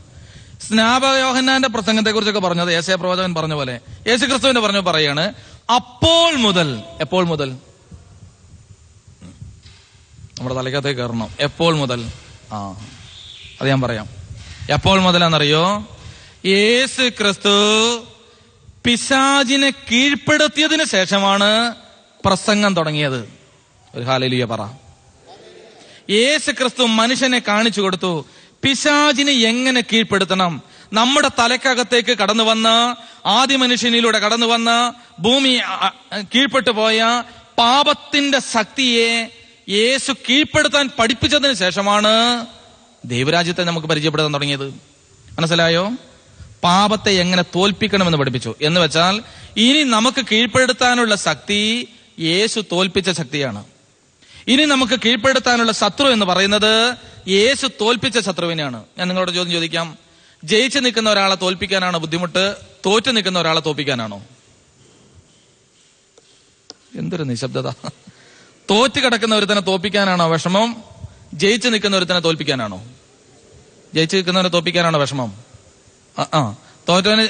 സ്നാപയോഹനാന്റെ പ്രസംഗത്തെ കുറിച്ചൊക്കെ പറഞ്ഞത് യേശയ പ്രവാചകൻ പറഞ്ഞ പോലെ. യേശു ക്രിസ്തുവിന്റെ പറഞ്ഞ പറയാണ് അപ്പോൾ മുതൽ എപ്പോൾ മുതൽ? നമ്മുടെ തലയ്ക്കകത്തേക്ക് കയറണം. എപ്പോൾ മുതൽ? ആ അത് ഞാൻ പറയാം. എപ്പോൾ മുതലാണെന്നറിയോ? യേശു ക്രിസ്തു പിശാജിനെ കീഴ്പ്പെടുത്തിയതിന് ശേഷമാണ് പ്രസംഗം തുടങ്ങിയത്. ഒരു ഹാലലിയ പറ. യേശു ക്രിസ്തു മനുഷ്യനെ കാണിച്ചു കൊടുത്തു. പിശാചിനെ എങ്ങനെ കീഴ്പ്പെടുത്തണം? നമ്മുടെ തലക്കകത്തേക്ക് കടന്നു വന്ന ആദ്യ മനുഷ്യനിലൂടെ കടന്നു വന്ന ഭൂമി കീഴ്പ്പെട്ടു പോയ പാപത്തിന്റെ ശക്തിയെ യേശു കീഴ്പ്പെടുത്താൻ പഠിപ്പിച്ചതിന് ശേഷമാണ് ദൈവരാജ്യത്തെ നമുക്ക് പരിചയപ്പെടുത്താൻ തുടങ്ങിയത്. മനസ്സിലായോ? പാപത്തെ എങ്ങനെ തോൽപ്പിക്കണമെന്ന് പഠിപ്പിച്ചു. എന്ന് വെച്ചാൽ ഇനി നമുക്ക് കീഴ്പ്പെടുത്താനുള്ള ശക്തി യേശു തോൽപ്പിച്ച ശക്തിയാണ്. ഇനി നമുക്ക് കീഴ്പ്പെടുത്താനുള്ള ശത്രു എന്ന് പറയുന്നത് യേശു തോൽപ്പിച്ച ശത്രുവിനെയാണ്. ഞാൻ നിങ്ങളോട് ചോദ്യം ചോദിക്കാം. ജയിച്ചു നിൽക്കുന്ന ഒരാളെ തോൽപ്പിക്കാനാണോ ബുദ്ധിമുട്ട്? തോറ്റു നിൽക്കുന്ന ഒരാളെ തോൽപ്പിക്കാനാണോ? എന്തൊരു നിശബ്ദത. തോറ്റ് കിടക്കുന്ന ഒരുത്തനെ തോൽപ്പിക്കാനാണോ വിഷമം? ജയിച്ചു നിൽക്കുന്ന ഒരുത്തനെ തോൽപ്പിക്കാനാണോ? ജയിച്ചു നിൽക്കുന്നവനെ തോൽപ്പിക്കാനാണോ വിഷമം? ആ, തോറ്റവനെ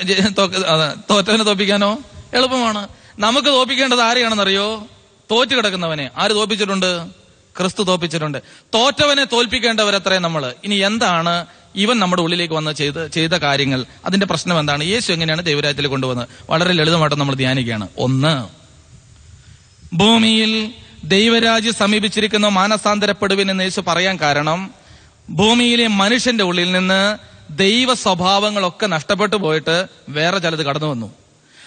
തോറ്റവനെ തോൽപ്പിക്കാനോ? എളുപ്പമാണ്. നമുക്ക് തോൽപ്പിക്കേണ്ടത് ആരെയാണെന്നറിയോ? തോറ്റു കിടക്കുന്നവനെ ആര് തോൽപ്പിച്ചിട്ടുണ്ട്? ക്രിസ്തു തോൽപ്പിച്ചിട്ടുണ്ട്. തോറ്റവനെ തോൽപ്പിക്കേണ്ടവരത്രേ നമ്മൾ ഇനി എന്താണ് ഇവൻ നമ്മുടെ ഉള്ളിലേക്ക് വന്ന് ചെയ്ത് ചെയ്ത കാര്യങ്ങൾ? അതിന്റെ പ്രശ്നം എന്താണ്? യേശു എങ്ങനെയാണ് ദൈവരാജ്യത്തിൽ കൊണ്ടുവന്നത്? വളരെ ലളിതമായിട്ട് നമ്മൾ ധ്യാനിക്കുകയാണ്. ഒന്ന് ഭൂമിയിൽ ദൈവരാജ്യം സമീപിച്ചിരിക്കുന്ന മാനസാന്തരപ്പെടുവിൻ എന്ന് യേശു പറയാൻ കാരണം ഭൂമിയിലെ മനുഷ്യന്റെ ഉള്ളിൽ നിന്ന് ദൈവ സ്വഭാവങ്ങളൊക്കെ നഷ്ടപ്പെട്ടു പോയിട്ട് വേറെ ചിലത് കടന്നു വന്നു.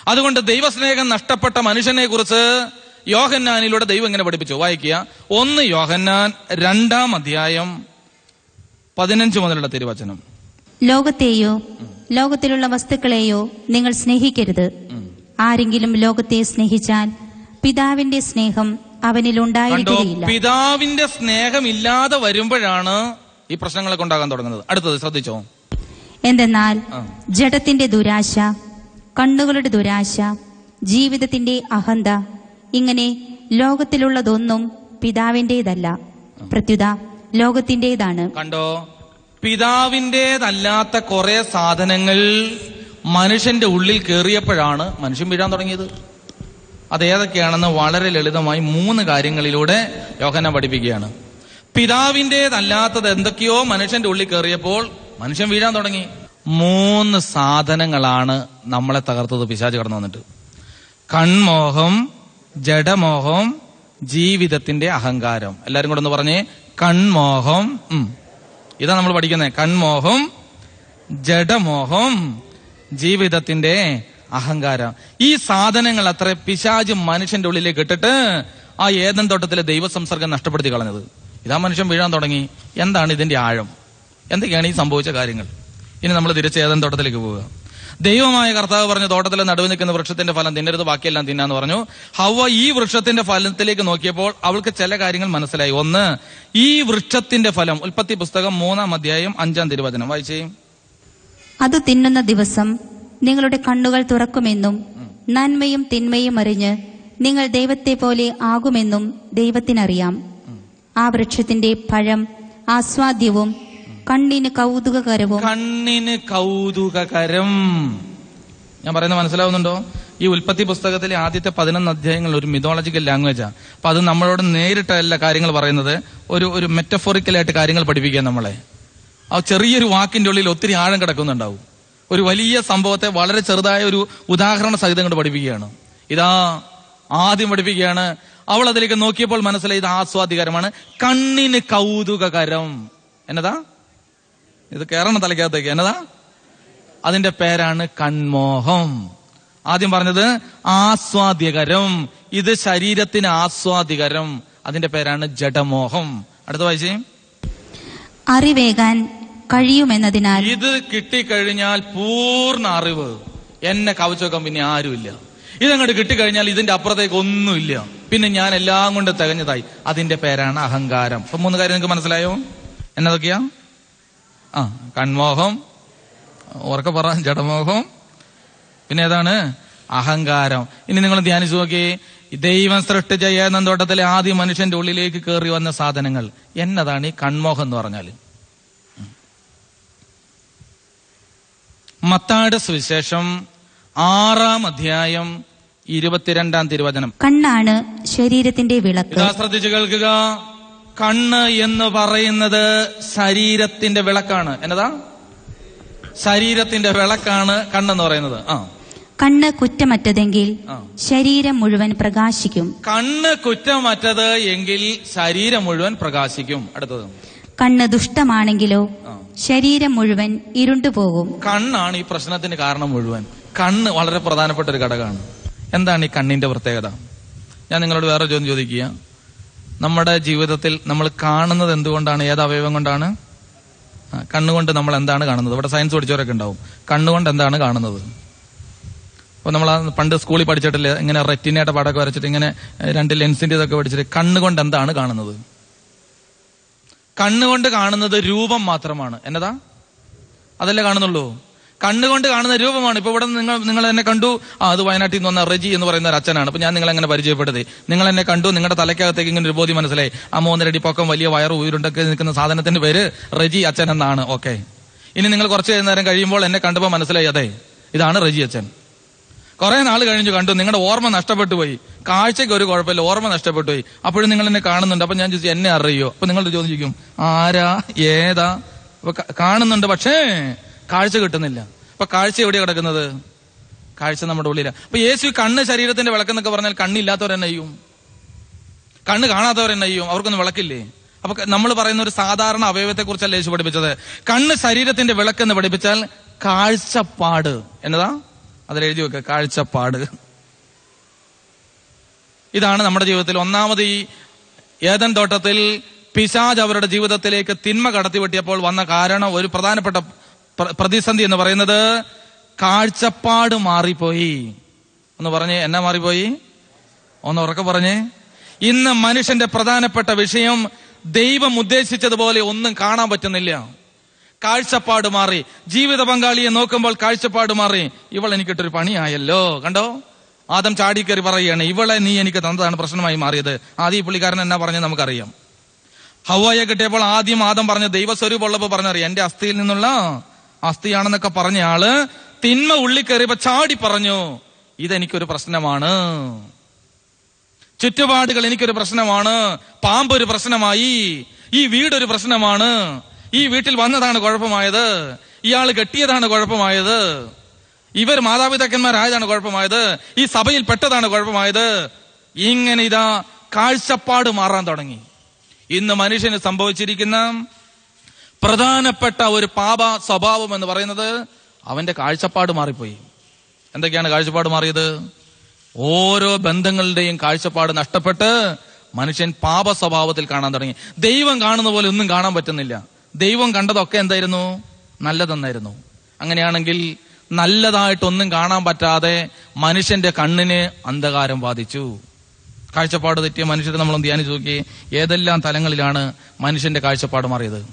അതുകൊണ്ട് ദൈവസ്നേഹം നഷ്ടപ്പെട്ട മനുഷ്യനെ കുറിച്ച് യോഹന്നാനിലൂടെ ദൈവം ഇങ്ങനെ പഠിപ്പിച്ചു. വായിക്കുക. ഒന്ന് യോഹന്നാൻ രണ്ടാം അധ്യായം പതിനഞ്ച് മുതലുള്ള തിരുവചനം. ലോകത്തെയോ ലോകത്തിലുള്ള വസ്തുക്കളെയോ നിങ്ങൾ സ്നേഹിക്കരുത്. ആരെങ്കിലും ലോകത്തെ സ്നേഹിച്ചാൽ പിതാവിന്റെ സ്നേഹം അവനിൽ ഉണ്ടായിരിക്കില്ല പിതാവിന്റെ സ്നേഹം ഇല്ലാതെ വരുമ്പോഴാണ് ഈ പ്രശ്നങ്ങളൊക്കെ ഉണ്ടാകാൻ തുടങ്ങുന്നത്. അടുത്തത് ശ്രദ്ധിച്ചോ? എന്തെന്നാൽ. ജഡത്തിന്റെ ദുരാശ കണ്ണുകളുടെ ദുരാശ ജീവിതത്തിന്റെ അഹന്ത ഇങ്ങനെ ലോകത്തിലുള്ളതൊന്നും പിതാവിന്റേതല്ല പ്രത്യുത ലോകത്തിന്റേതാണ് കണ്ടോ? പിതാവിന്റേതല്ലാത്ത കുറെ സാധനങ്ങൾ മനുഷ്യന്റെ ഉള്ളിൽ കയറിയപ്പോഴാണ് മനുഷ്യൻ വീഴാൻ തുടങ്ങിയത്. അതേതൊക്കെയാണെന്ന് വളരെ ലളിതമായി മൂന്ന് കാര്യങ്ങളിലൂടെ യോഹന പഠിപ്പിക്കുകയാണ്. പിതാവിന്റെതല്ലാത്തത് എന്തൊക്കെയോ മനുഷ്യന്റെ ഉള്ളിൽ കയറിയപ്പോൾ മനുഷ്യൻ വീഴാൻ തുടങ്ങി. മൂന്ന് സാധനങ്ങളാണ് നമ്മളെ തകർത്തത് പിശാച് കടന്നു വന്നിട്ട്. കൺമോഹം ജഡമോഹം ജീവിതത്തിന്റെ അഹങ്കാരം. എല്ലാരും കൂടെ ഒന്ന് പറഞ്ഞേ കൺമോഹം. ഇതാ നമ്മൾ പഠിക്കുന്നത് കൺമോഹം ജഡമോഹം ജീവിതത്തിന്റെ അഹങ്കാരം. ഈ സാധനങ്ങൾ അത്ര പിശാജ് മനുഷ്യന്റെ ഉള്ളിലേക്ക് ഇട്ടിട്ട് ആ ഏതൻ തോട്ടത്തിലെ ദൈവസംസർഗം നഷ്ടപ്പെടുത്തി കളഞ്ഞത്. ഇതാ മനുഷ്യൻ വീഴാൻ തുടങ്ങി. എന്താണ് ഇതിന്റെ ആഴം? എന്തൊക്കെയാണ് ഈ സംഭവിച്ച കാര്യങ്ങൾ? ഇനി നമ്മൾ തിരിച്ച് ഏതൻ തോട്ടത്തിലേക്ക് പോവുക. ദൈവമായ കർത്താവ് പറഞ്ഞു തോട്ടത്തിലെ നടുവ് നിൽക്കുന്ന വൃക്ഷത്തിന്റെ ഫലം തിന്നരുത് ബാക്കിയെല്ലാം തിന്നാന്ന് പറഞ്ഞു. ഹവ ഈ വൃക്ഷത്തിന്റെ ഫലത്തിലേക്ക് നോക്കിയപ്പോൾ അവൾക്ക് ചില കാര്യങ്ങൾ മനസ്സിലായി. ഒന്ന് ഈ വൃക്ഷത്തിന്റെ ഫലം ഉൽപ്പത്തി പുസ്തകം മൂന്നാം അധ്യായം അഞ്ചാം തിരുവചനം. വായിച്ചേ. അത് തിന്നുന്ന ദിവസം നിങ്ങളുടെ കണ്ണുകൾ തുറക്കുമെന്നും നന്മയും തിന്മയും അറിഞ്ഞ് നിങ്ങൾ ദൈവത്തെ പോലെ ആകുമെന്നും ദൈവത്തിനറിയാം. ആ വൃക്ഷത്തിന്റെ പഴം ആസ്വാദ്യവും കണ്ണിന് കൗതുകകരവും. കണ്ണിന് കൗതുകകരം. ഞാൻ പറയുന്നത് മനസ്സിലാവുന്നുണ്ടോ? ഈ ഉൽപ്പത്തി പുസ്തകത്തിലെ ആദ്യത്തെ പതിനൊന്ന് അധ്യായങ്ങൾ ഒരു മിതോളജിക്കൽ ലാംഗ്വേജാണ് അപ്പൊ അത് നമ്മളോട് നേരിട്ടല്ല കാര്യങ്ങൾ പറയുന്നത്. ഒരു ഒരു മെറ്റഫോറിക്കലായിട്ട് കാര്യങ്ങൾ പഠിപ്പിക്കുക നമ്മളെ. ആ ചെറിയൊരു വാക്കിന്റെ ഉള്ളിൽ ഒത്തിരി ആഴം കിടക്കുന്നുണ്ടാവും. ഒരു വലിയ സംഭവത്തെ വളരെ ചെറുതായ ഒരു ഉദാഹരണ സഹിതം കൊണ്ട് പഠിപ്പിക്കുകയാണ്. ഇതാ ആദ്യം പഠിപ്പിക്കുകയാണ്. അവൾ അതിലേക്ക് നോക്കിയപ്പോൾ മനസ്സിലായി ഇത് ആസ്വാദികരമാണ്. കണ്ണിന് കൗതുകകരം. എന്നതാ? ഇത് കയറണം തലയ്ക്കകത്തേക്ക്. എന്നതാ? അതിന്റെ പേരാണ് കൺമോഹം. ആദ്യം പറഞ്ഞത് ആസ്വാദ്യകരം. ഇത് ശരീരത്തിന് ആസ്വാദികരം അതിന്റെ പേരാണ് ജഡമോഹം. അടുത്ത വായിച്ചേ. അറിവേകാൻ കഴിയുമെന്നതിനാൽ ഇത് കിട്ടിക്കഴിഞ്ഞാൽ പൂർണ അറിവ്. എന്നെ കവച്ചോക്കാൻ പിന്നെ ആരുമില്ല. ഇതങ്ങോട്ട് കിട്ടിക്കഴിഞ്ഞാൽ ഇതിന്റെ അപ്പുറത്തേക്ക് ഒന്നുമില്ല. പിന്നെ ഞാൻ എല്ലാം കൊണ്ട് തികഞ്ഞതായി. അതിന്റെ പേരാണ് അഹങ്കാരം. അപ്പൊ മൂന്ന് കാര്യം നിങ്ങൾക്ക് മനസ്സിലായോ? എന്നതൊക്കെയാ? ആ കൺമോഹം ഉറക്കെ പറ ജഡമോഹം. പിന്നെ ഏതാണ്? അഹങ്കാരം. ഇനി നിങ്ങൾ ധ്യാനിച്ചു നോക്കി. ദൈവം സൃഷ്ടിച്ച ഏനന്തോട്ടത്തിലെ ആദ്യ മനുഷ്യന്റെ ഉള്ളിലേക്ക് കയറി വന്ന സാധനങ്ങൾ എന്നതാണ് ഈ കൺമോഹം എന്ന് പറഞ്ഞാൽ. മത്താട് സുവിശേഷം ആറാം അധ്യായം ഇരുപത്തിരണ്ടാം തിരുവചനം. കണ്ണാണ് ശരീരത്തിന്റെ വിളക്ക്. ശ്രദ്ധിച്ചു കേൾക്കുക. കണ്ണ് എന്ന് പറയുന്നത് ശരീരത്തിന്റെ വിളക്കാണ്. എന്നതാ? ശരീരത്തിന്റെ വിളക്കാണ് കണ്ണെന്ന് പറയുന്നത്. ആ. കണ്ണ് കുറ്റമറ്റതെങ്കിൽ ശരീരം മുഴുവൻ പ്രകാശിക്കും. കണ്ണ് കുറ്റമറ്റത് എങ്കിൽ ശരീരം മുഴുവൻ പ്രകാശിക്കും. അടുത്തത്. കണ്ണ് ദുഷ്ടമാണെങ്കിലോ ശരീരം മുഴുവൻ ഇരുണ്ടുപോകും കണ്ണാണ് ഈ പ്രശ്നത്തിന് കാരണം മുഴുവൻ. കണ്ണ് വളരെ പ്രധാനപ്പെട്ട ഒരു ഘടകമാണ്. എന്താണ് ഈ കണ്ണിന്റെ പ്രത്യേകത? ഞാൻ നിങ്ങളോട് വേറെ ചോദ്യം ചോദിക്കുക. നമ്മുടെ ജീവിതത്തിൽ നമ്മൾ കാണുന്നത് എന്തുകൊണ്ടാണ്? ഏത് അവയവം കൊണ്ടാണ്? കണ്ണുകൊണ്ട് നമ്മൾ എന്താണ് കാണുന്നത്? ഇവിടെ സയൻസ് പഠിച്ചവരൊക്കെ ഉണ്ടാവും. കണ്ണുകൊണ്ട് എന്താണ് കാണുന്നത്? അപ്പൊ നമ്മൾ പണ്ട് സ്കൂളിൽ പഠിച്ചിട്ടില്ലേ? ഇങ്ങനെ റെറ്റിനയുടെ പാടൊക്കെ വരച്ചിട്ട് ഇങ്ങനെ രണ്ട് ലെൻസിന്റെ ഇതൊക്കെ പഠിച്ചിട്ട് കണ്ണുകൊണ്ട് എന്താണ് കാണുന്നത്? കണ്ണുകൊണ്ട് കാണുന്നത് രൂപം മാത്രമാണ്. എന്നതാ? അതല്ലേ കാണുന്നുള്ളൂ? കണ്ണുകൊണ്ട് കാണുന്ന രൂപമാണ്. ഇപ്പൊ ഇവിടെ നിങ്ങൾ നിങ്ങൾ എന്നെ കണ്ടു. ആ അത് വയനാട്ടിൽ നിന്ന് വന്ന റെജി എന്ന് പറയുന്ന ഒരു അച്ഛനാണ്. അപ്പൊ ഞാൻ നിങ്ങളെ എങ്ങനെ പരിചയപ്പെടുത്തി. നിങ്ങൾ എന്നെ കണ്ടു. നിങ്ങളുടെ തലയ്ക്കകത്തേക്ക് ഇങ്ങനെ ഒരു ബോധി മനസ്സിലായി. ആ മൂന്നരടി പൊക്കം വലിയ വയറ് ഉയരുണ്ടൊക്കെ നിൽക്കുന്ന സാധനത്തിന്റെ പേര് റെജി അച്ഛൻ എന്നാണ്. ഓക്കെ. ഇനി നിങ്ങൾ കുറച്ച് നേരം കഴിയുമ്പോൾ എന്നെ കണ്ടപ്പോൾ മനസ്സിലായി അതെ ഇതാണ് റെജി അച്ഛൻ. കുറെ നാൾ കഴിഞ്ഞു കണ്ടു. നിങ്ങളുടെ ഓർമ്മ നഷ്ടപ്പെട്ടു പോയി. കാഴ്ചയ്ക്ക് ഒരു കുഴപ്പമില്ല ഓർമ്മ നഷ്ടപ്പെട്ടു പോയി. അപ്പോഴും നിങ്ങൾ എന്നെ കാണുന്നുണ്ട്. അപ്പൊ ഞാൻ ചോദിച്ചു എന്നെ അറിയോ? അപ്പൊ നിങ്ങൾ ചോദിക്കും ആരാ? ഏതാ? കാണുന്നുണ്ട്. പക്ഷേ കാഴ്ച കിട്ടുന്നില്ല. അപ്പൊ കാഴ്ച എവിടെ കിടക്കുന്നത്? കാഴ്ച നമ്മുടെ ഉള്ളില. അപ്പൊ യേശു കണ്ണ് ശരീരത്തിന്റെ വിളക്കെന്നൊക്കെ പറഞ്ഞാൽ കണ്ണില്ലാത്തവർ എന്നെ ചെയ്യും. കണ്ണ് കാണാത്തവർ എന്നെ ചെയ്യും. അവർക്കൊന്നും വിളക്കില്ലേ? അപ്പൊ നമ്മൾ പറയുന്ന ഒരു സാധാരണ അവയവത്തെ കുറിച്ചല്ല യേശു പഠിപ്പിച്ചത്. കണ്ണ് ശരീരത്തിന്റെ വിളക്കെന്ന് പഠിപ്പിച്ചാൽ കാഴ്ചപ്പാട്. എന്നതാ? അതിൽ എഴുതി വെക്കുക കാഴ്ചപ്പാട്. ഇതാണ് നമ്മുടെ ജീവിതത്തിൽ ഒന്നാമത് ഈ ഏതൻ തോട്ടത്തിൽ പിശാജ് അവരുടെ ജീവിതത്തിലേക്ക് തിന്മ കടത്തിവെട്ടിയപ്പോൾ വന്ന കാരണം. ഒരു പ്രധാനപ്പെട്ട പ്ര- പ്രതിസന്ധി എന്ന് പറയുന്നത് കാഴ്ചപ്പാട് മാറിപ്പോയി. ഒന്ന് പറഞ്ഞേ എന്നാ മാറിപ്പോയി? ഒന്ന് ഉറക്കെ പറഞ്ഞേ. ഇന്ന് മനുഷ്യന്റെ പ്രധാനപ്പെട്ട വിഷയം ദൈവം ഉദ്ദേശിച്ചതുപോലെ ഒന്നും കാണാൻ പറ്റുന്നില്ല. കാഴ്ചപ്പാട് മാറി. ജീവിത പങ്കാളിയെ നോക്കുമ്പോൾ കാഴ്ചപ്പാട് മാറി. ഇവൾ എനിക്കിട്ടൊരു പണിയായല്ലോ. കണ്ടോ? ആദം ചാടിക്കേറി പറയുകയാണ് ഇവളെ നീ എനിക്ക് തന്നതാണ് പ്രശ്നമായി മാറിയത്. ആദ്യം പുള്ളിക്കാരൻ എന്നാ പറഞ്ഞത് നമുക്കറിയാം. ഹവായ കിട്ടിയപ്പോൾ ആദ്യം ആദം പറഞ്ഞ ദൈവസ്വരൂപം ഉള്ളപ്പോ പറഞ്ഞറിയാം എന്റെ അസ്ഥിയിൽ നിന്നുള്ള അസ്ഥിയാണെന്നൊക്കെ പറഞ്ഞ ആൾ തിന്മ ഉള്ളി കയറിയപ്പോ ചാടി പറഞ്ഞു ഇതെനിക്കൊരു പ്രശ്നമാണ്. ചുറ്റുപാടുകൾ എനിക്കൊരു പ്രശ്നമാണ്. പാമ്പ് ഒരു പ്രശ്നമായി. ഈ വീടൊരു പ്രശ്നമാണ്. ഈ വീട്ടിൽ വന്നതാണ് കുഴപ്പമായത്. ഇയാൾ കെട്ടിയതാണ് കുഴപ്പമായത്. ഇവർ മാതാപിതാക്കന്മാരായതാണ് കുഴപ്പമായത്. ഈ സഭയിൽ പെട്ടതാണ് കുഴപ്പമായത്. ഇങ്ങനെ ഇതാ കാഴ്ചപ്പാട് മാറാൻ തുടങ്ങി. ഇന്ന് മനുഷ്യന് സംഭവിച്ചിരിക്കുന്ന പ്രധാനപ്പെട്ട ഒരു പാപ സ്വഭാവം എന്ന് പറയുന്നത് അവന്റെ കാഴ്ചപ്പാട് മാറിപ്പോയി. എന്തൊക്കെയാണ് കാഴ്ചപ്പാട് മാറിയത്? ഓരോ ബന്ധങ്ങളുടെയും കാഴ്ചപ്പാട് നഷ്ടപ്പെട്ട് മനുഷ്യൻ പാപ സ്വഭാവത്തിൽ കാണാൻ തുടങ്ങി. ദൈവം കാണുന്ന പോലെ ഒന്നും കാണാൻ പറ്റുന്നില്ല. ദൈവം കണ്ടതൊക്കെ എന്തായിരുന്നു? നല്ലതെന്നായിരുന്നു. അങ്ങനെയാണെങ്കിൽ നല്ലതായിട്ടൊന്നും കാണാൻ പറ്റാതെ മനുഷ്യന്റെ കണ്ണിന് അന്ധകാരം ബാധിച്ചു. കാഴ്ചപ്പാട് തെറ്റിയ മനുഷ്യരെ നമ്മൾ ധ്യാനിച്ചു നോക്കി ഏതെല്ലാം തലങ്ങളിലാണ് മനുഷ്യന്റെ കാഴ്ചപ്പാട് മാറിയത്?